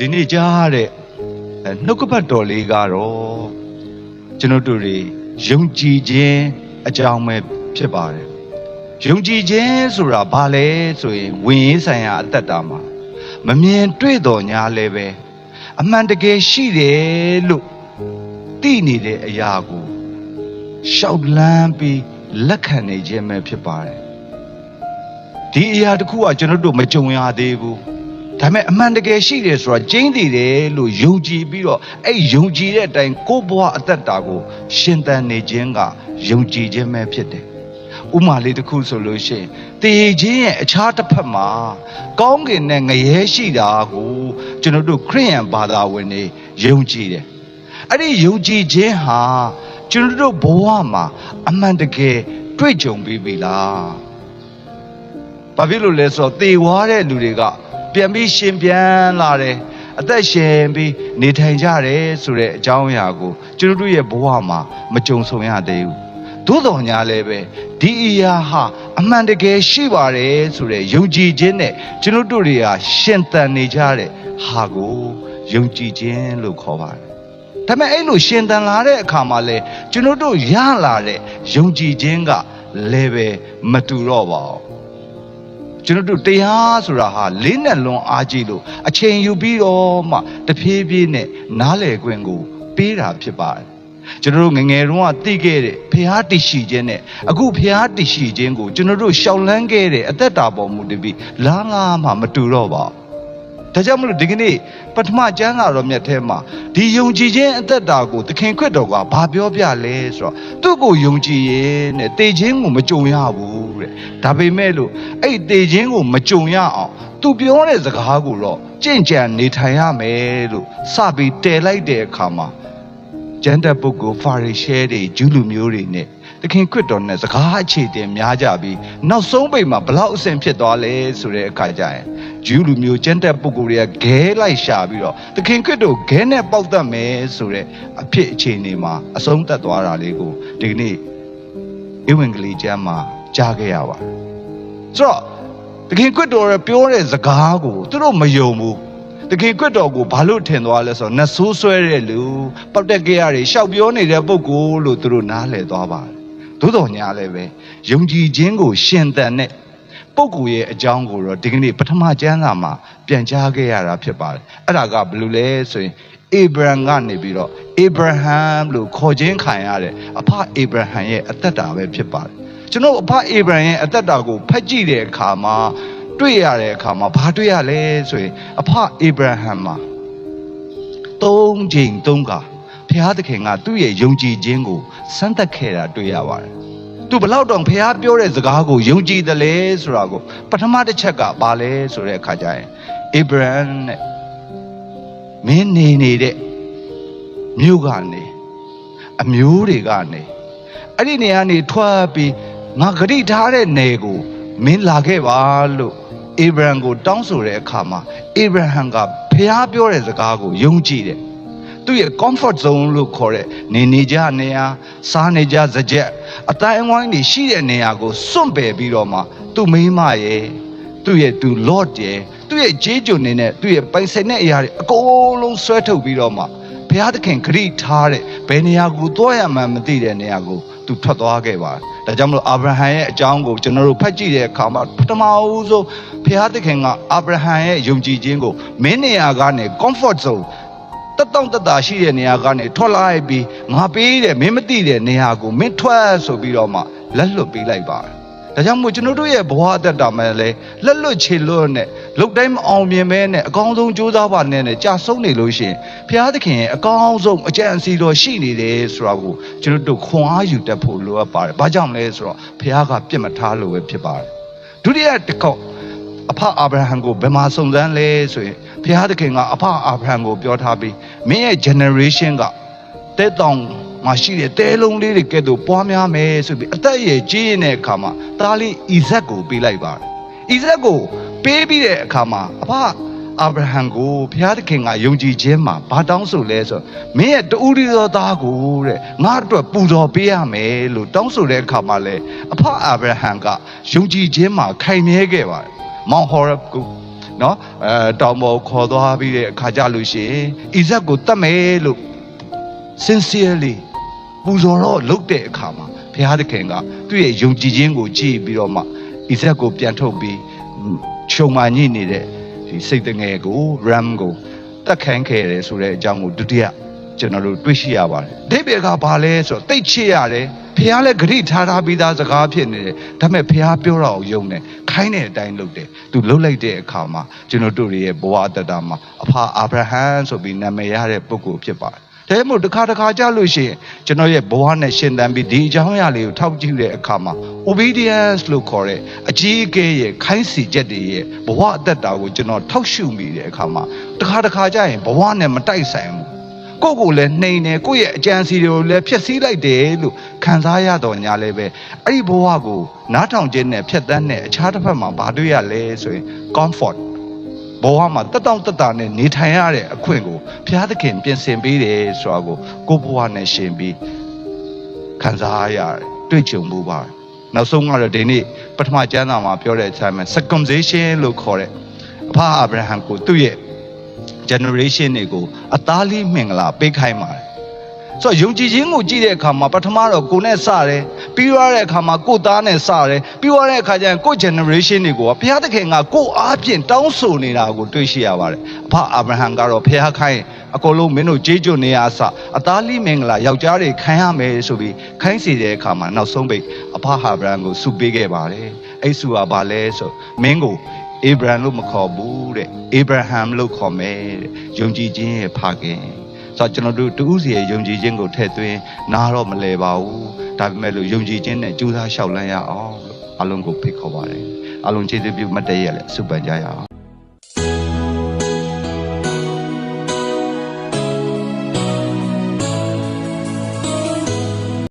ဒီနေ့ကြားတဲ့အဲနှုတ်ကပတ်တော်လေးကတော့ကျွန်တော်တို့တွေယုံကြည်ခြင်းအကြောင်းပဲဖြစ်ပါတယ်ယုံကြည်ခြင်းဆိုတာဘာလဲဆိုရင်ဝင်ရေးဆိုင်ရာအသက်တာမှာမမြင်တွေ့တော်ညာလည်းပဲအမှန်တကယ်ရှိတယ်လို့သိနေတဲ့အရာကိုရှောက်လန်းပြီးလက်ခံနေခြင်းပဲဖြစ်ပါတယ်ဒီအရာတစ်ခုကကျွန်တော်တို့မကြုံရသေးဘူး ဒါပေမဲ့အမှန်တကယ်ရှိတယ်ဆိုတာကျင်းတည်တယ်လို့ယုံကြည်ပြီးတော့အဲ့ယုံကြည်တဲ့အတိုင်းကိုယ့်ဘဝအသက်တာကို ရှင်သန်နေခြင်းကယုံကြည်ခြင်းပဲဖြစ်တယ်။ဥမာလေးတစ်ခုဆိုလို့ရှိရင်တည်ခြင်းရဲ့အခြားတစ်ဖက်မှာကောင်းကင်နဲ့ငရဲရှိတာကိုကျွန်တော်တို့ခရိယန်ဘာသာဝင်တွေယုံကြည်တယ်။အဲ့ဒီယုံကြည်ခြင်းဟာကျွန်တော်တို့ဘဝမှာအမှန်တကယ်တွေ့ကြုံပြီးပြီလား။ ဘာဖြစ်လို့လဲဆိုတော့သေသွားတဲ့လူတွေကပြန်ပြီးရှင်ပြန်လာတယ်အသက်ရှင်ပြီးနေထိုင်ကြတယ်ဆိုတဲ့အကြောင်းအရာကိုကျွန်တော်တို့ရဲ့ဘဝမှာမကြုံဆုံရသေးဘူးသို့တော်ညာလည်းပဲဒီအရာဟာအမှန်တကယ်ရှိပါတယ်ဆိုတဲ့ယုံကြည်ခြင်းနဲ့ကျွန်တော်တို့တွေကရှင်သန်နေကြတဲ့ဟာကိုယုံကြည်ခြင်းလို့ခေါ်ပါတယ်ဒါပေမဲ့အဲ့လိုရှင်သန်လာတဲ့အခါမှာလဲကျွန်တော်တို့ရလာတဲ့ယုံကြည်ခြင်းကလည်းပဲမတူတော့ပါဘူး ကျွန်တော်တို့တရားဆိုတာဟာလေးနဲ့လွန်အားကြီးလို့အချိန်ယူပြီးတော့မှတဖြည်းဖြည်းနဲ့နားလည်ခွင့်ကိုပေးတာဖြစ်ပါတယ်ကျွန်တော်တို့ငယ်ငယ်တုန်းကသိခဲ့တဲ့ဖျားတရှိခြင်းနဲ့အခုဖျားတရှိခြင်းကိုကျွန်တော်တို့ရှောင်လန်းခဲ့တဲ့အသက်တာပေါ်မူတည်ပြီးလားလားမှမတူတော့ပါဘူး ဒါကြောင့်မလို့ဒီကနေ့ပထမကျမ်းစာတော်မြတ်ထဲမှာဒီယုံကြည်ခြင်းအသက်တာကိုသခင်ခရစ်တော်ကဘာပြောပြလဲဆိုတော့သူ့ကိုယုံကြည်ရင်တဲ့တေခြင်းကိုမကြုံရဘူးတဲ့ဒါပေမဲ့လို့အဲ့တေခြင်းကိုမကြုံရအောင်သူပြောတဲ့စကားကိုတော့ကြင့်ကြံနေထိုင်ရမယ်လို့စပြီးတည်လိုက်တဲ့အခါမှာကျမ်းတဲ့ပုဂ္ဂိုလ်ဖာရိရှဲတွေဂျူးလူမျိုးတွေနဲ့သခင်ခရစ်တော်နဲ့စကားအခြေတင်များကြပြီးနောက်ဆုံးပိတ်မှာဘလောက်အဆင်ဖြစ်သွားလဲဆိုတဲ့အခါကျရင် ဂျူးလူမျိုးကျမ်းတဲ့ပုဂ္ဂိုလ်တွေကဂဲလိုက်ရှာပြီးတော့သခင်ခရစ်တော်ဂဲနဲ့ပေါက်တတ်မယ်ဆိုတဲ့အဖြစ်အခြေအနေမှာအဆုံးသတ်သွားတာလေးကိုဒီကနေ့ဧဝံဂေလိကျမ်းမှာကြားခဲ့ရပါတယ်ဆိုတော့သခင်ခရစ်တော်ရဲ့ပြောတဲ့စကားကိုသူတို့မယုံဘူးတခင်ကွတ်တော်ကိုဘာလို့ထင်သွားလဲဆိုတော့နတ်ဆိုးဆွဲတဲ့လူပောက်တက်ကြရတွေရှောက်ပြောနေတဲ့ပုဂ္ဂိုလ်လို့သူတို့နားလည်သွားပါတယ်သို့တော်ညာလည်းပဲယုံကြည်ခြင်းကိုရှင်သန်တဲ့ ပုဂ္ဂိုလ်ရဲ့အကြောင်းကိုတော့ဒီကနေ့ပထမကျမ်းစာမှာပြန်ကြားခဲ့ရတာဖြစ်ပါတယ်အဲ့ဒါကဘယ်လိုလဲဆိုရင်အေဗြဟံကနေပြီးတော့အေဗြဟံလို့ခေါ်ခြင်းခံရတဲ့အဖအေဗြဟံရဲ့အသက်တာပဲဖြစ်ပါတယ်ကျွန်တော်အဖအေဗြဟံရဲ့အသက်တာကိုဖတ်ကြည့်တဲ့အခါမှာတွေ့ရတဲ့အခါမှာဘာတွေ့ရလဲဆိုရင်အဖအေဗြဟံမှာသုံးချိန်သုံးခါဘုရားသခင်ကသူ့ရဲ့ယုံကြည်ခြင်းကိုစမ်းသပ်ခဲ့တာတွေ့ရပါတယ်။ သူဘလောက်တောင်ဘုရားပြောတဲ့စကားကိုယုံကြည်တယ်လေဆိုတာကိုပထမတစ်ချက်ကဘာလဲဆိုတဲ့အခါကျရင်အေဗြဟံနဲ့မင်းနေနေတဲ့မြို့ကနေအမျိုးတွေကနေအဲ့ဒီနေရာနေထွက်ပြီးငါဂရိထားတဲ့နယ်ကိုမင်းလာခဲ့ပါလို့အေဗြဟံကိုတောင်းဆိုတဲ့အခါမှာအေဗြဟံကဖျားပြောတဲ့စကားကိုယုံကြည်တယ်သူ့ရဲ့ comfort zone လို့ခေါ်တဲ့နေနေကြနေရာစားနေကြစကြက် အတိုင်းအဝိုင်းတွေရှိတဲ့နေရာကိုစွန့်ပယ်ပြီးတော့မှသူ့မိန်းမရဲ့သူ့ရဲ့သူ Lord ရဲ့သူ့ရဲ့ဂျေးကျွန်နေနဲ့သူ့ရဲ့ပိုင်ဆိုင်တဲ့အရာတွေအကုန်လုံးဆွဲထုတ်ပြီးတော့မှဘုရားသခင်ခရီးထားတဲ့ဘယ်နေရာကိုသွားရမှန်းမသိတဲ့နေရာကိုသူထွက်သွားခဲ့ပါတယ်ဒါကြောင့်မလို့အာဗြဟံရဲ့အကြောင်းကိုကျွန်တော်တို့ဖတ်ကြည့်တဲ့အခါမှာပထမဦးဆုံးဘုရားသခင်ကအာဗြဟံရဲ့ယုံကြည်ခြင်းကိုမင်းနေရာကနေ comfort zone တက်တောင့်တက်တာရှိတဲ့နေရာကနေထွက်လာပြီးငါပေးတဲ့မင်းမသိတဲ့နေရာကိုမင်းထွက်ဆိုပြီးတော့မှလက်လွတ်ပေးလိုက်ပါတယ်ဒါကြောင့်မို့ကျွန်တော်တို့ရဲ့ဘဝအသက်တာမှာလည်းလက်လွတ်ချေလွတ်နဲ့လုတ်တိုင်းမအောင်မြင်မဲနဲ့အကောင်းဆုံးကြိုးစားပါနဲ့နဲ့ကြာဆုံးနေလို့ရှိရင်ဘုရားသခင်ရဲ့အကောင်းဆုံးအကြံအစီတော်ရှိနေတယ်ဆိုတာကိုကျွန်တော်တို့ခွန်အားယူတတ်ဖို့လိုအပ်ပါတယ်။ဘာကြောင့်လဲဆိုတော့ဘုရားကပြစ်မထားလို့ပဲဖြစ်ပါတယ်။ဒုတိယတစ်ခေါက် အဖအာဗြဟံကိုဘယ်မှာစုံစမ်းလဲဆိုရင်ဘုရားသခင်ကအဖအာဗြဟံကိုပြောထားပြီးမင်းရဲ့ generation ကတဲတောင်မှာရှိတဲ့တဲလုံးလေးတွေကဲ့သို့ပွားများမယ်ဆိုပြီးအသက်အရွယ်ကြီးရင်တဲ့အခါမှာသားလေးဣဇက်ကိုပေးလိုက်ပါတယ်ဣဇက်ကိုပေးပြီးတဲ့အခါမှာအဖအာဗြဟံကိုဘုရားသခင်ကယုံကြည်ခြင်းမှာဘာတောင်းဆိုလဲဆိုတော့မင်းရဲ့တူရီသောသားကိုတဲ့ငါအတွက်ပူဇော်ပေးရမယ်လို့တောင်းဆိုတဲ့အခါမှာလေအဖအာဗြဟံကယုံကြည်ခြင်းမှာခိုင်မြဲခဲ့ပါတယ် မောင်ဟောရပ်ကိုနော်အဲတောင်ပေါ်ခေါ်သွားပြီးတဲ့အခါကြလို့ရှိရင်ဣဇက်ကိုတတ်မယ်လို့ sincerely ပူဇော်တော့လုပ်တဲ့အခါမှာဘုရားသခင်ကသူ့ရဲ့ယုံကြည်ခြင်းကိုကြည်ပြီးတော့မှဣဇက်ကိုပြန်ထုတ်ပြီးခြုံမာညိနေတဲ့ဒီစိတ်တငယ်ကို ram ကိုတတ်ခန်းခဲ့တယ်ဆိုတဲ့အကြောင်းကိုဒုတိယကျွန်တော်တို့တွေ့ရှိရပါတယ်။ဒီဘေကဘာလဲဆိုတော့တိတ်ချစ်ရတယ်။ ဘုရားလည်းဂရိထားထားပြီးသားစကားဖြစ်နေတယ်။ဒါပေမဲ့ဘုရားပြောတာကိုယုံတယ်။ခိုင်းတဲ့အတိုင်းလုပ်တယ်။သူလှုပ်လိုက်တဲ့အခါမှာကျွန်တော်တို့ရဲ့ဘဝအတ္တမှာအဖအာဗြဟံဆိုပြီးနာမည်ရတဲ့ပုဂ္ဂိုလ်ဖြစ်ပါတယ်။ဒါပေမဲ့တစ်ခါတစ်ခါကြားလို့ရှိရင်ကျွန်တော်ရဲ့ဘဝနဲ့ရှင်သန်ပြီးဒီအကြောင်းအရာလေးကိုထောက်ကြည့်တဲ့အခါမှာ obedience လို့ခေါ်တဲ့အကြီးအကဲရဲ့ခိုင်းစီချက်တွေရဲ့ဘဝအတ္တတာကိုကျွန်တော်ထောက်ရှုမိတဲ့အခါမှာတစ်ခါတစ်ခါကြားရင်ဘဝနဲ့မတိုက်ဆိုင်ဘူး ကိုယ့်ကိုယ်လည်းနှိမ်တယ်ကိုယ့်ရဲ့အကြံစီတွေကိုလည်းဖျက်ဆီးလိုက်တယ်လို့ခံစားရတော့ညာလည်းပဲအဲ့ဒီဘဝကိုနားထောင်ခြင်းနဲ့ဖြတ်တန်းတဲ့အခြားတစ်ဖက်မှာဘာတွေ့ရလဲဆိုရင် comfort ဘဝမှာတက်တောင့်တက်တာနဲ့နေထိုင်ရတဲ့အခွင့်ကိုဘုရားသခင်ပြင်ဆင်ပေးတယ်ဆိုတာကိုကိုယ့်ဘဝနဲ့ရှင်ပြီးခံစားရတယ်တွေ့ကြုံမှုပါတယ်နောက်ဆုံးကတော့ဒီနေ့ပထမကျမ်းစာမှာပြောတဲ့အချိန်မှာ circumcision လို့ခေါ်တဲ့အဖအာဗြဟံကိုသူ့ရဲ့ generation တွေကိုအသားလေးမင်္ဂလာပေးခိုင်းပါတယ်ဆိုတော့ယုံကြည်ခြင်းကိုကြည့်တဲ့အခါမှာပထမတော့ကိုယ်နဲ့စတယ်ပြီးရတဲ့အခါမှာကိုယ်သားနဲ့စတယ်ပြီးရတဲ့အခါကျရင်ကိုယ် generation တွေကိုဘုရားသခင်ကကိုယ်အားဖြင့်တောင်းဆိုနေတာကိုတွေ့ရှိရပါတယ်အဖအာဗြဟံကတော့ဘုရားခိုင်းအကုန်လုံးမင်းတို့ကြေးကျွနေရအစအသားလေးမင်္ဂလာယောက်ျားတွေခံရမယ်ဆိုပြီးခိုင်းစီတဲ့အခါမှာနောက်ဆုံးပိတ်အဖအာဗြဟံကိုဆုပေးခဲ့ပါတယ်အဲ့ဆုကဘာလဲဆိုမင်းကို အေဗြဟံလို့မခေါ်ဘူးတဲ့အေဗြဟံလို့ခေါ်မယ်တဲ့ယုံကြည်ခြင်းရဲ့ဖခင်ဆိုတော့ကျွန်တော်တို့တူးစီရဲ့ယုံကြည်ခြင်းကိုထည့်သွင်းနားတော့မလဲပါဘူးဒါပေမဲ့လို့ယုံကြည်ခြင်းနဲ့ကြိုးစားလျှောက်လန်းရအောင်လို့အလုံးကိုဖိတ်ခေါ်ပါတယ်အလုံးကျေးဇူးပြုမတ်တည့်ရလဲစုပန်ကြရအောင်